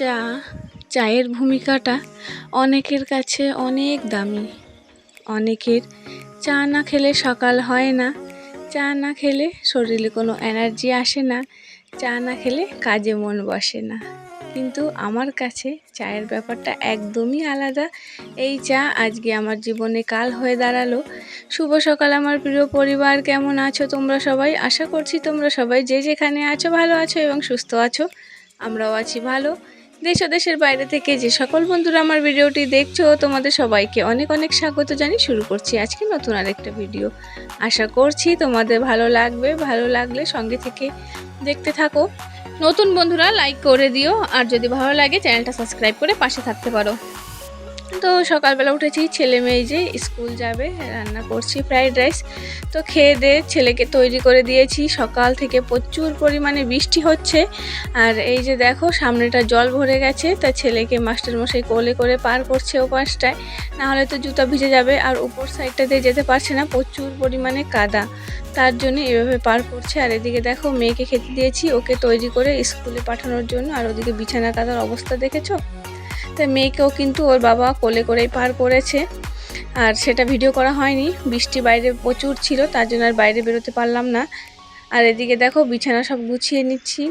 চা চায়ের ভূমিকাটা অনেকের কাছে অনেক দামি। অনেকের চা না খেলে সকাল হয় না। চা না খেলে শরীরে কোনো এনার্জি আসে না। চা না খেলে কাজে মন বসে না। কিন্তু আমার কাছে চায়ের ব্যাপারটা একদমই আলাদা। এই চা আজকে আমার জীবনে কাল হয়ে দাঁড়াল। শুভ সকাল আমার প্রিয় পরিবার, কেমন আছো তোমরা সবাই? আশা করছি তোমরা সবাই যে যেখানে আছো, ভালো আছো এবং সুস্থ আছো, আমরাও আছি ভালো। দেশ দেশের বাইরে থেকে যে সকল বন্ধুরা আমার ভিডিওটি দেখছ, তোমাদের সবাইকে অনেক অনেক স্বাগত জানি শুরু করছি আজকে নতুন আরেকটা ভিডিও। আশা করছি তোমাদের ভালো লাগবে, ভালো লাগলে সঙ্গে থেকে দেখতে থাকো। নতুন বন্ধুরা লাইক করে দিও, আর যদি ভালো লাগে, চ্যানেলটা সাবস্ক্রাইব করে পাশে থাকতে পারো। তো সকালবেলা উঠেছি, ছেলে মেয়ে যে স্কুল যাবে, রান্না করছি, ফ্রাইড রাইস। তো খেয়ে দিয়ে ছেলেকে তৈরি করে দিয়েছি। সকাল থেকে প্রচুর পরিমাণে বৃষ্টি হচ্ছে। আর এই যে দেখো, সামনেটা জল ভরে গেছে, তা ছেলেকে মাস্টারমশাই কোলে করে পার করছে ও নাহলে তো জুতা ভিজে যাবে, আর উপর সাইডটা দিয়ে যেতে পারছে না, প্রচুর পরিমাণে কাদা। তার জন্য এভাবে পার করছে। আর এদিকে দেখো, মেয়েকে খেতে দিয়েছি, ওকে তৈরি করে স্কুলে পাঠানোর জন্য। আর ওদিকে বিছানা কাদার অবস্থা দেখেছ? তো মেয়েকেও কিন্তু ওর বাবা কোলে করেই পার করেছে আর সেটা ভিডিও করা হয়নি বৃষ্টি বাইরে প্রচুর ছিল তার জন্য আর বাইরে বেরোতে পারলাম না আর এদিকে দেখো বিছানা সব গুছিয়ে নিচ্ছি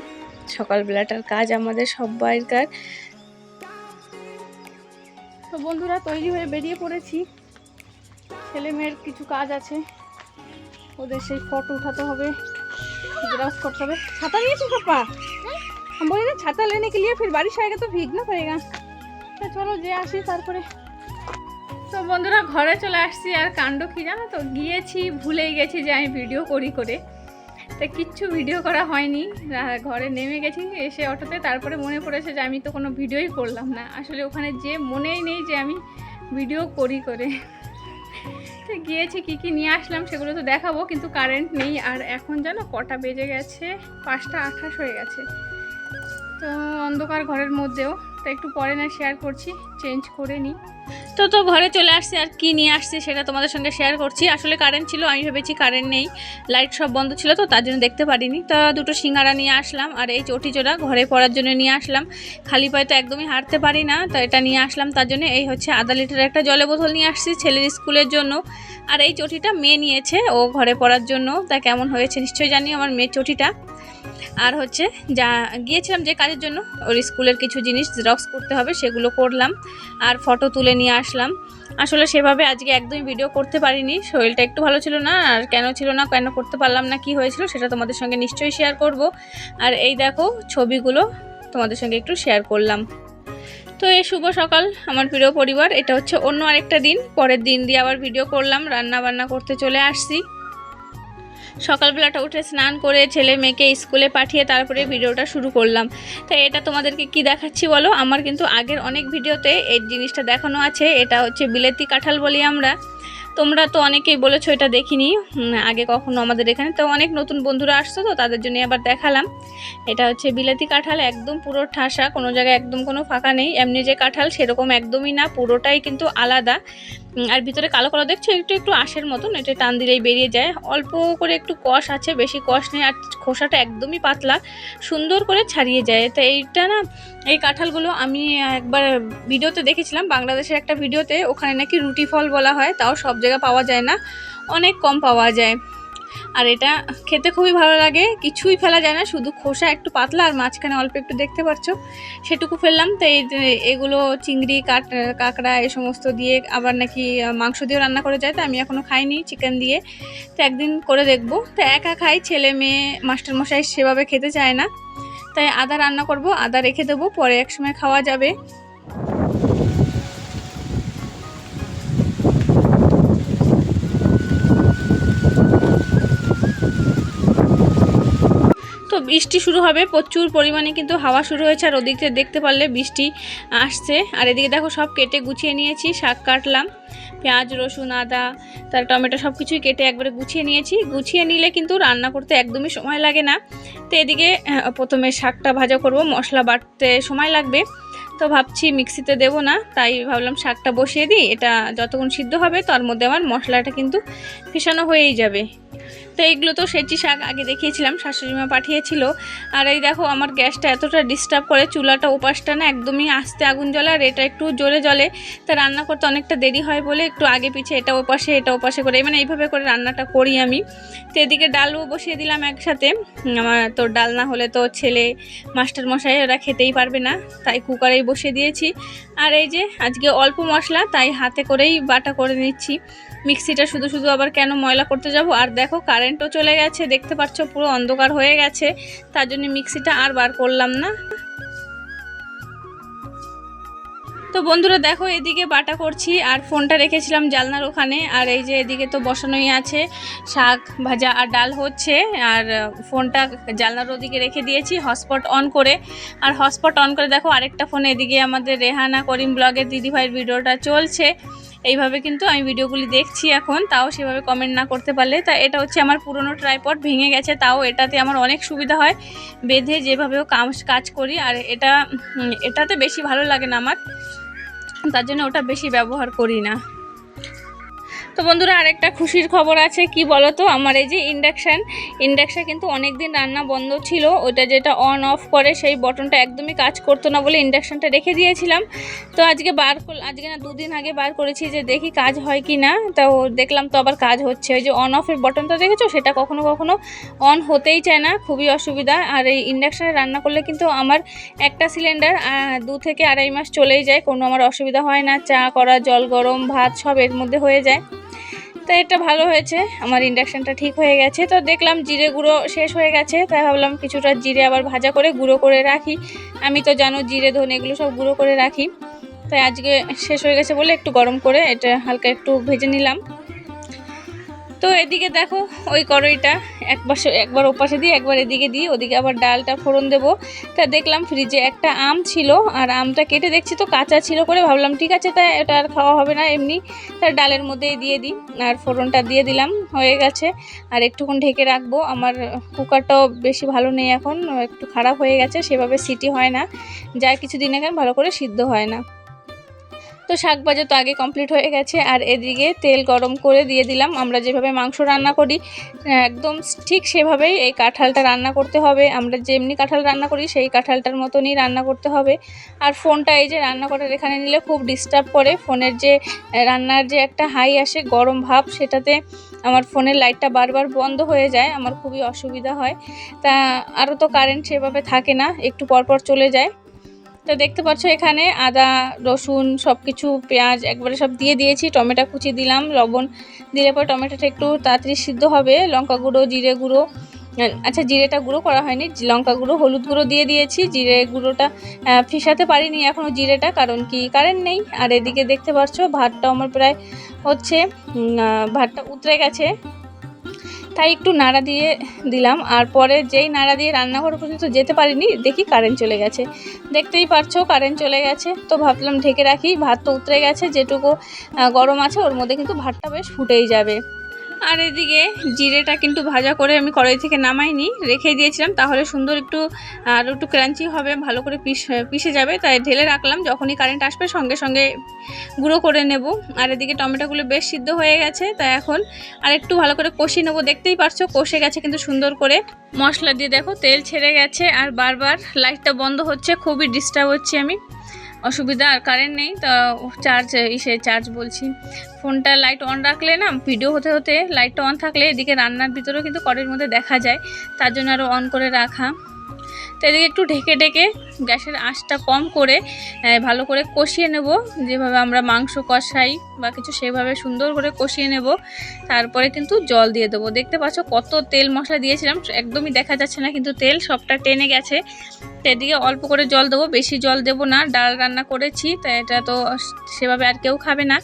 সকালবেলাটার কাজ আমাদের সবাইকার তো বন্ধুরা তৈরি হয়ে বেরিয়ে পড়েছি ছেলে মেয়ের কিছু কাজ আছে ওদের সেই ফটো উঠাতে হবে জেরক্স করতে হবে ছাতা নিয়েছি পাপা हम बोले ना छाता लेने के लिए फिर बारिश आएगा तो भीगना पड़ेगा তো চলো যে আসি, তারপরে। তো বন্ধুরা, ঘরে চলে আসছি। আর কাণ্ড কি জানো তো? গিয়েছি, ভুলেই গেছি যে আমি ভিডিও করি করে। তা কিচ্ছু ভিডিও করা হয়নি। ঘরে নেমে গেছি, এসে অটোতে। তারপরে মনে পড়েছে যে আমি তো কোনো ভিডিওই করলাম না। আসলে ওখানে যে মনেই নেই যে আমি ভিডিও করি করে। তো গিয়েছি, কি কি নিয়ে আসলাম সেগুলো তো দেখাবো, কিন্তু কারেন্ট নেই। আর এখন জানো, কটা বেজে গেছে? পাঁচটা আঠাশ হয়ে গেছে। তো অন্ধকার ঘরের মধ্যেও। তো একটু পরে না শেয়ার করছি চেঞ্জ করে নিই। তো তো ঘরে চলে আসছে আর কি নিয়ে আসছে সেটা তোমাদের সঙ্গে শেয়ার করছি। আসলে কারেন্ট ছিল, আমি ভেবেছি কারেন্ট নেই। লাইট সব বন্ধ ছিল তো, তার জন্য দেখতে পারিনি। তা দুটো সিঙ্গারা নিয়ে আসলাম আর এই চটি জোড়া ঘরে পড়ার জন্য নিয়ে আসলাম। খালি পায়ে তো একদমই হাঁটতে পারি না, তো এটা নিয়ে আসলাম। তার জন্য এই হচ্ছে আধা লিটার একটা জলের বোতল নিয়ে আসছি ছেলের স্কুলের জন্য। আর এই চটিটা মেয়ে নিয়েছে, ও ঘরে পড়ার জন্য। তা কেমন হয়েছে নিশ্চয়ই জানি আমার মেয়ের চটিটা। আর হচ্ছে যা গিয়েছিলাম যে কাজের জন্য, ওর স্কুলের কিছু জিনিস জেরক্স করতে হবে সেগুলো করলাম। আর ফটো তুলে নিয়ে আসলাম। আসলে সেভাবে আজকে একদমই ভিডিও করতে পারিনি। শরীরটা একটু ভালো ছিল না, আর কেন ছিল না, কেন করতে পারলাম না, কি হয়েছিল সেটা তোমাদের সঙ্গে নিশ্চয়ই শেয়ার করব। আর এই দেখো ছবিগুলো তোমাদের সঙ্গে একটু শেয়ার করলাম। তো এই শুভ সকাল, আমার প্রিয় পরিবার। এটা হচ্ছে অন্য আরেকটা দিন। পরের দিন দিয়ে আবার ভিডিও করলাম রান্না বান্না করতে চলে আসছি। সকালবেলাটা উঠে স্নান করে ছেলে মেয়েকে স্কুলে পাঠিয়ে তারপরে ভিডিওটা শুরু করলাম। তাই এটা তোমাদেরকে কি দেখাচ্ছি বলো? আমার কিন্তু আগের অনেক ভিডিওতে এই জিনিসটা দেখানো আছে। এটা হচ্ছে বিলেতি কাঁঠাল বলি আমরা। তোমরা তো অনেকেই বলেছ এটা দেখিনি আগে কখনো আমাদের এখানে। তো অনেক নতুন বন্ধুরা আসছো তো, তাদের জন্য আবার দেখালাম। এটা হচ্ছে বিলাতি কাঁঠাল, একদম পুরো ঠাসা, কোনো জায়গায় একদম কোনো ফাঁকা নেই। এমনি যে কাঁঠাল, সেরকম একদমই না, পুরোটাই কিন্তু আলাদা। আর ভিতরে কালো কালো দেখছ? একটু একটু আঁশের মতন, এটা টান দিলেই বেরিয়ে যায়। অল্প করে একটু কষ আছে, বেশি কষ নেই, আর খোসাটা একদমই পাতলা। সুন্দর করে ছাড়িয়ে যায়। তো এইটা না, এই কাঁঠালগুলো আমি একবার ভিডিওতে দেখেছিলাম, বাংলাদেশের একটা ভিডিওতে, ওখানে নাকি রুটি ফল বলা হয়, তাও সব জায়গায় পাওয়া যায় না। অনেক কম পাওয়া যায়। আর এটা খেতে খুবই ভালো লাগে। কিছুই ফেলা যায় না, শুধু খোসা একটু পাতলা আর মাঝখানে অল্প একটু দেখতে পাচ্ছ। সেটুকু ফেললাম, তো এই এগুলো চিংড়ি, কাট, কাঁকড়া এ সমস্ত দিয়ে আবার নাকি মাংস দিয়েও রান্না করে যায়, তো আমি এখনও খাইনি চিকেন দিয়ে। তো একদিন করে দেখব। তো একা খাই, ছেলে মেয়ে মাস্টারমশাই সেভাবে খেতে চায় না। তাই আদা রান্না করব, আদা রেখে দেবো, পরে একসময় খাওয়া যাবে। বৃষ্টি শুরু হবে, প্রচুর পরিমাণে কিন্তু হাওয়া শুরু হয়েছে, আর ওদিকে দেখতে পারলে বৃষ্টি আসছে। আর এদিকে দেখো সব কেটে গুছিয়ে নিয়েছি, শাক কাটলাম, পেঁয়াজ, রসুন, আদা, তার টমেটো সব কিছুই কেটে একবারে গুছিয়ে নিয়েছি। গুছিয়ে নিলে কিন্তু রান্না করতে একদমই সময় লাগে না। তো এদিকে প্রথমে শাকটা ভাজা করব, মশলা বাটতে সময় লাগবে। তো ভাবছি মিক্সিতে দেব না, তাই ভাবলাম শাকটা বসিয়ে দিই, এটা যতক্ষণ সিদ্ধ হবে তার মধ্যে আমার মশলাটা কিন্তু ফেসানো হয়েই যাবে। তো এইগুলো তো সেচি শাক আগে দেখিয়েছিলাম, শাশুড়িমা পাঠিয়েছিল। আর এই দেখো, আমার গ্যাসটা এতটা ডিস্টার্ব করে, চুলাটা উপাসটা না একদমই আস্তে আগুন জ্বলে, আর এটা একটু জোরে জ্বলে। তা রান্না করতে অনেকটা দেরি হয় বলে একটু আগে পিছে এটা ওপাশে এটা ওপাশে করে মানে এইভাবে করে রান্নাটা করি আমি। তো এদিকে ডালও বসিয়ে দিলাম একসাথে। আমার তো ডাল না হলে তো ছেলে, মাস্টার মশাই ওরা খেতেই পারবে না, তাই কুকারেই বসিয়ে দিয়েছি। আর এই যে, আজকে অল্প মশলা, তাই হাতে করেই বাটা করে নিচ্ছি। মিক্সিটা শুধু শুধু আবার কেন ময়লা করতে যাব? আর দেখো কারেন্টও চলে গেছে, দেখতে পাচ্ছ পুরো অন্ধকার হয়ে গেছে, তার জন্য মিক্সিটা আর বার করলাম না। তো বন্ধুরা, দেখো, এদিকে বাটা করছি, আর ফোনটা রেখেছিলাম জালনার ওখানে, আর এই যে এদিকে তো বসানোই আছে, শাক ভাজা আর ডাল হচ্ছে, আর ফোনটা জালনার ওদিকে রেখে দিয়েছি হটস্পট অন করে। আর হটস্পট অন করে, দেখো, আরেকটা ফোন এদিকে আমাদের রেহানা করিম ব্লগের দিদিভাইয়ের ভিডিওটা চলছে। এইভাবে কিন্তু আমি ভিডিওগুলি দেখছি এখন, তাও সেভাবে কমেন্ট না করতে পারলে। তা এটা হচ্ছে আমার পুরনো ট্রাইপড ভেঙে গেছে, তাও এটাতে আমার অনেক সুবিধা হয়। বেঁধে যেভাবেও কাজ কাজ করি, আর এটা এটাতে বেশি ভালো লাগে না আমার। তার জন্য ওটা বেশি ব্যবহার করি না। তো বন্ধুরা, আরেকটা খুশির খবর আছে। কি বলো তো আমার এই যে ইন্ডাকশান ইন্ডাকশান কিন্তু অনেক দিন রান্না বন্ধ ছিল। ওটা যেটা অন অফ করে, সেই বটনটা একদমই কাজ করতো না বলে ইন্ডাকশানটা রেখে দিয়েছিলাম। তো আজকে বার আজকে না দুদিন আগে বার করেছি যে দেখি কাজ হয় কি না। তো দেখলাম তো আবার কাজ হচ্ছে। ওই যে অন অফের বটনটা দেখেছ? সেটা কখনো কখনো অন হতেই চায় না, খুবই অসুবিধা। আর এই ইন্ডাকশানে রান্না করলে কিন্তু আমার একটা সিলিন্ডার দু থেকে আড়াই মাস চলেই যায়। কোনো আমার অসুবিধা হয় না। চা করা, জল গরম, ভাত সব এর মধ্যে হয়ে যায়। তো এটা ভালো হয়েছে। আমার ইন্ডাকশানটা ঠিক হয়ে গেছে। তো দেখলাম জিরে গুঁড়ো শেষ হয়ে গেছে। তাই ভাবলাম কিছুটা জিরে আবার ভাজা করে গুঁড়ো করে রাখি। আমি তো জানো জিরে, ধনে এগুলো সব গুঁড়ো করে রাখি। তাই আজকে শেষ হয়ে গেছে বলে একটু গরম করে এটা হালকা একটু ভেজে নিলাম। তো এদিকে দেখো ওই কড়াইটা, এক পাশে, একবার ওপাশে দিয়ে, একবার এদিকে দিই ওদিকে আবার ডালটা ফোড়ন দেবো। তা দেখলাম ফ্রিজে একটা আম ছিল, আর আমটা কেটে দেখছি তো কাঁচা ছিল করে ভাবলাম, ঠিক আছে, তা এটা আর খাওয়া হবে না এমনি। তার ডালের মধ্যেই দিয়ে দিই, আর ফোড়নটা দিয়ে দিলাম, হয়ে গেছে। আর একটুক্ষণ ঢেকে রাখব, আমার কুকারটাও বেশি ভালো নেই এখন, একটু খারাপ হয়ে গেছে, সেভাবে সিটি হয় না। যা কিছুদিন আগে ভালো করে সিদ্ধ হয় না। তো শাক ভাজা তো আগে কমপ্লিট হয়ে গেছে, আর এদিকে তেল গরম করে দিয়ে দিলাম। আমরা যেভাবে মাংস রান্না করি, একদম ঠিক সেভাবেই এই কাঁঠালটা রান্না করতে হবে। আমরা যেমনি কাঁঠাল রান্না করি, সেই কাঁঠালটার মতনই রান্না করতে হবে। আর ফোনটা এই যে রান্না করার এখানে নিলে খুব ডিস্টার্ব করে। ফোনের যে, রান্নার যে একটা হাই আসে, গরম ভাব, সেটাতে আমার ফোনের লাইটটা বারবার বন্ধ হয়ে যায়। আমার খুবই অসুবিধা হয়। তা, আরও তো কারেন্ট সেভাবে থাকে না। একটু পরপর চলে যায়। তো দেখতে পাচ্ছ এখানে আদা, রসুন সব কিছু পেঁয়াজ একবারে সব দিয়ে দিয়েছি। টমেটো কুচি দিলাম, লবণ দিলে পরে টমেটোটা একটু তাড়াতাড়ি সিদ্ধ হবে। লঙ্কা গুঁড়ো, জিরে গুঁড়ো আচ্ছা জিরেটা গুঁড়ো করা হয়নি লঙ্কা গুঁড়ো, হলুদ গুঁড়ো দিয়ে দিয়েছি। জিরে গুঁড়োটা ফিসাতে পারিনি এখনও জিরেটা, কারণ কি, কারেন্ট নেই। আর এদিকে দেখতে পাচ্ছ ভাতটা আমার প্রায় হচ্ছে ভাতটা উতরে গেছে। তাই একটু নাড়া দিয়ে দিলাম। আর পরে যেই নাড়া দিয়ে রান্নাঘর পর্যন্ত যেতে পারিনি, দেখি কারেন্ট চলে গেছে। দেখতেই পারছ কারেন্ট চলে গেছে। তো ভাবলাম ঢেকে রাখি। ভাত তো উতরে গেছে, যেটুকু গরম আছে, ওর মধ্যে কিন্তু ভাতটা বেশ ফুটেই যাবে। আর এদিকে জিরেটা কিন্তু ভাজা করে আমি কড়াই থেকে নামাইনি, রেখে দিয়েছিলাম, তাহলে সুন্দর একটু, আর একটু ক্রাঞ্চি হবে, ভালো করে পিস, পিষে যাবে, তাই ঢেলে রাখলাম, যখনই কারেন্ট আসবে সঙ্গে সঙ্গে গুঁড়ো করে নেব। আর এদিকে টমেটোগুলো বেশ সিদ্ধ হয়ে গেছে তাই এখন আর একটু ভালো করে কষিয়ে নেব, দেখতেই পারছ, কষে গেছে কিন্তু সুন্দর করে। মশলা দিয়ে দেখো, তেল ছেড়ে গেছে, আর বারবার লাইটটা বন্ধ হচ্ছে, খুবই ডিস্টার্ব হচ্ছে আমি। অসুবিধা আর কারেন্ট নেই, তো চার্জ ইসে চার্জ বলছি। ফোনটা লাইট অন রাখলে না ভিডিও হতে হতে লাইটটা অন থাকলে এদিকে রান্নার ভিতরেও কিন্তু কড়ের মধ্যে দেখা যায়, তার জন্য আরও অন করে রাখা। তো এদিকে একটু ঢেকে ঢেকে গ্যাসের আঁচটা কম করে ভালো করে কষিয়ে নেব। যেভাবে আমরা মাংস কষাই বা কিছু সেভাবে সুন্দর করে কষিয়ে নেব, তারপরে কিন্তু জল দিয়ে দেবো। দেখতে পাচ্ছ কত তেল মশলা দিয়েছিলাম, একদমই দেখা যাচ্ছে না, কিন্তু তেল সবটা টেনে গেছে। তো এদিকে অল্প করে জল দেবো, বেশি জল দেবো না, ডাল রান্না করেছি তাই এটা তো সেভাবে আর কেউ খাবে না।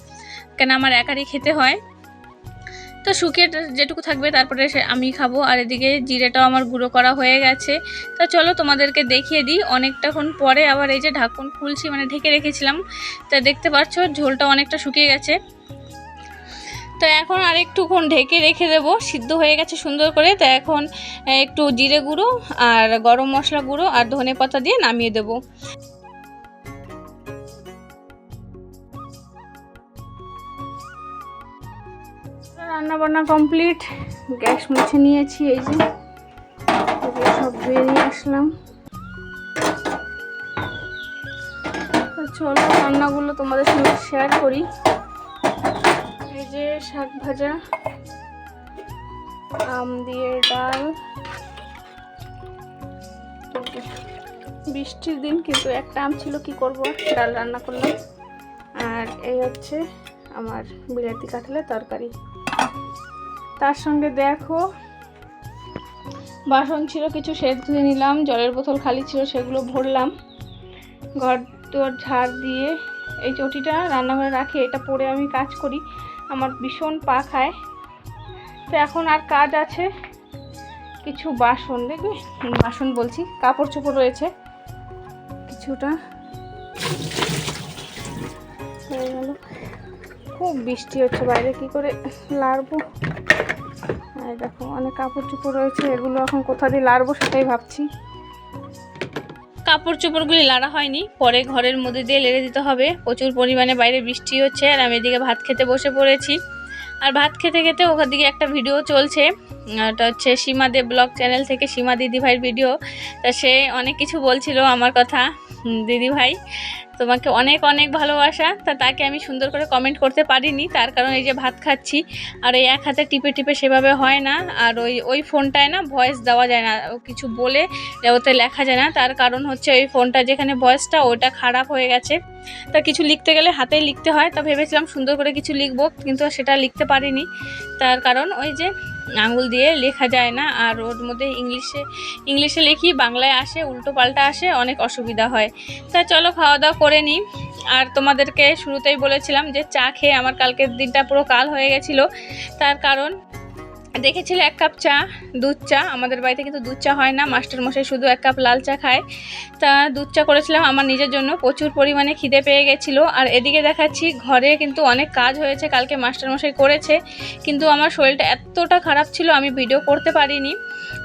কেন আমার একারই খেতে হয়। তো শুকিয়ে যেটুকু থাকবে, তারপরে সে আমি খাব। আর এদিকে জিরেটাও আমার গুঁড়ো করা হয়ে গেছে। তো চলো তোমাদেরকে দেখিয়ে দিই। অনেকটাক্ষণ পরে আবার এই যে ঢাকন খুলছি মানে ঢেকে রেখেছিলাম। তা দেখতে পাচ্ছ, ঝোলটা অনেকটা শুকিয়ে গেছে। তো এখন আর একটুক্ষণ ঢেকে রেখে দেবো। সিদ্ধ হয়ে গেছে সুন্দর করে। তো এখন একটু জিরে গুঁড়ো আর গরম মশলা গুঁড়ো আর ধনে পাতা দিয়ে নামিয়ে দেবো। রান্না বান্না কমপ্লিট গ্যাস মুছে নিয়েছি, এই যে। সব ধুয়ে নিয়ে আসলাম। চলো রান্নাগুলো তোমাদের সঙ্গে শেয়ার করি। এই যে শাক ভাজা, আম দিয়ে ডাল। বৃষ্টির দিন কিন্তু একটা আম ছিল, কি করব? ডাল রান্না করলাম। আর এই হচ্ছে আমার বিলাতি কাঁঠালের তরকারি। তার সঙ্গে দেখো। বাসন ছিল, কিছু সেট ধুয়ে নিলাম, জলের বোতল খালি ছিল, সেগুলো ভরলাম। ঘর তোর ঝাড় দিয়ে এই চটিটা রান্নাঘরে রাখি, এটা পরে আমি কাজ করি। আমার ভীষণ পা খায়। তো এখন আর কাজ আছে। কিছু বাসন, দেখবে? বাসন বলছি। কাপড় চোপড় রয়েছে। কিছুটা। হয়ে গেল। খুব বৃষ্টি হচ্ছে, বাইরে কি করে লাড়বো? আর দেখো, অনেক কাপড় চোপড় রয়েছে, এগুলো এখন কোথা দিয়ে লাড়বো সেটাই ভাবছি। কাপড় চোপড়গুলি লাড়া হয়নি, পরে ঘরের মধ্যে দিয়ে লেড়ে দিতে হবে। প্রচুর পরিমাণে বাইরে বৃষ্টি হচ্ছে, আর আমি এদিকে ভাত খেতে বসে পড়েছি। আর ভাত খেতে খেতে ওখান দিকে একটা ভিডিও চলছে, ওটা হচ্ছে সীমা দেব ব্লগ চ্যানেল থেকে সীমা দিদি ভাইয়ের ভিডিও। তা সে অনেক কিছু বলছিল আমার কথা দিদি ভাই তোমাকে অনেক অনেক ভালোবাসা। তা তাকে আমি সুন্দর করে কমেন্ট করতে পারিনি। তার কারণ এই যে ভাত খাচ্ছি, আর এই এক হাতে টিপে টিপে সেভাবে হয় না। আর ওই ওই ফোনটায় না ভয়েস দেওয়া যায় না। কিছু বলে ওতে লেখা যায় না। তার কারণ হচ্ছে ওই ফোনটা যেখানে ভয়েসটা ওটা খারাপ হয়ে গেছে। তা কিছু লিখতে গেলে হাতেই লিখতে হয়। তা ভেবেছিলাম সুন্দর করে কিছু লিখব, কিন্তু সেটা লিখতে পারিনি। তার কারণ ওই যে আঙুল দিয়ে লেখা যায় না, আর ওর মধ্যে ইংলিশে ইংলিশে লেখি, বাংলায় আসে, উল্টো পাল্টা আসে, অনেক অসুবিধা হয়। তা চলো খাওয়া দাওয়া করে নিই। আর তোমাদেরকে শুরুতেই বলেছিলাম যে চা খেয়ে আমার কালকের দিনটা পুরো কাল হয়ে গেছিল। তার কারণ দেখেছিলে এক কাপ চা, দুধ চা? আমাদের বাড়িতে কিন্তু দুধ চা হয় না। মাস্টার মশাই শুধু এক কাপ লাল চা খায়। তা দুধ চা করেছিলাম আমার নিজের জন্য। প্রচুর পরিমাণে খিদে পেয়ে গেছিল। আর এদিকে দেখাচ্ছি, ঘরে কিন্তু অনেক কাজ হয়েছে। কালকে মাস্টার মশাই করেছে। কিন্তু আমার শরীরটা এতটা খারাপ ছিল, আমি ভিডিও করতে পারিনি।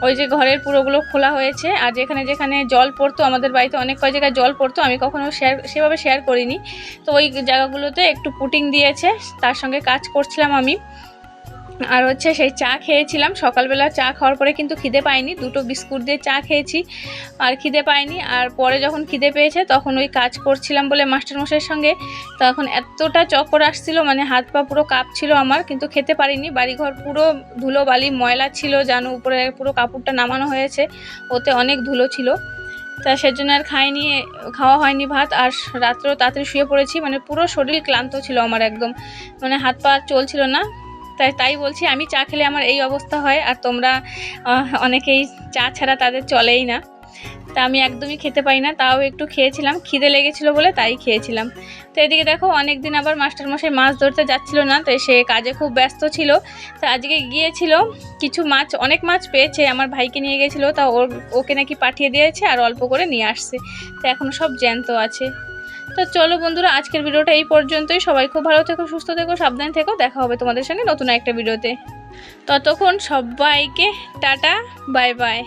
ওই যে ঘরের পুরোগুলো খোলা হয়েছে। আর যেখানে যেখানে জল পড়তো, আমাদের বাড়িতে অনেক কয় জায়গায় জল পড়তো, আমি কখনো শেয়ার সেভাবে শেয়ার করিনি। তো ওই জায়গাগুলোতে একটু পুটিং দিয়েছে। তার সঙ্গে কাজ করছিলাম আমি। আর হচ্ছে সেই চা খেয়েছিলাম। সকালবেলা চা খাওয়ার পরে কিন্তু খিদে পাইনি। দুটো বিস্কুট দিয়ে চা খেয়েছি, আর খিদে পাইনি। আর পরে যখন খিদে পেয়েছে তখন ওই কাজ করছিলাম বলে মাস্টারমশাইয়ের সঙ্গে। তখন এতটা চক্কর আসছিল মানে হাত পা পুরো কাঁপছিল আমার, কিন্তু খেতে পারিনি। বাড়িঘর পুরো ধুলো, বালি, ময়লা ছিল জানো, উপরে পুরো কাপড়টা নামানো হয়েছে। ওতে অনেক ধুলো ছিল। তা সেজন্য আর খাইনি, খাওয়া হয়নি ভাত। আর রাত্রেও তাড়াতাড়ি শুয়ে পড়েছি মানে পুরো শরীর ক্লান্ত ছিল আমার একদম। মানে হাত পা চলছিল না। তাই তাই বলছি, আমি চা খেলে আমার এই অবস্থা হয়, আর তোমরা অনেকেই চা ছাড়া তাদের চলেই না। তা আমি একদমই খেতে পাই না, তাও একটু খেয়েছিলাম, খিদে লেগেছিল বলে তাই খেয়েছিলাম। তো এদিকে দেখো অনেক দিন আবার মাস্টারমশাই মাছ ধরতে যাচ্ছিল না তাই সে কাজে খুব ব্যস্ত ছিল। তো আজকে গিয়েছিল, কিছু মাছ, অনেক মাছ পেয়েছে, আমার ভাইকে নিয়ে গেছিল, তা ওর, ওকে নাকি পাঠিয়ে দিয়েছে, আর অল্প করে নিয়ে আসছে। তো এখনও সব জ্যান্ত আছে। তো চলো বন্ধুরা, আজকের ভিডিওটা এই পর্যন্তই। সবাই খুব ভালো থেকো, সুস্থ থেকো, সাবধানে থেকো। দেখা হবে তোমাদের সঙ্গে নতুন একটা ভিডিওতে। ততক্ষণ সবাইকে টাটা, বাই বাই।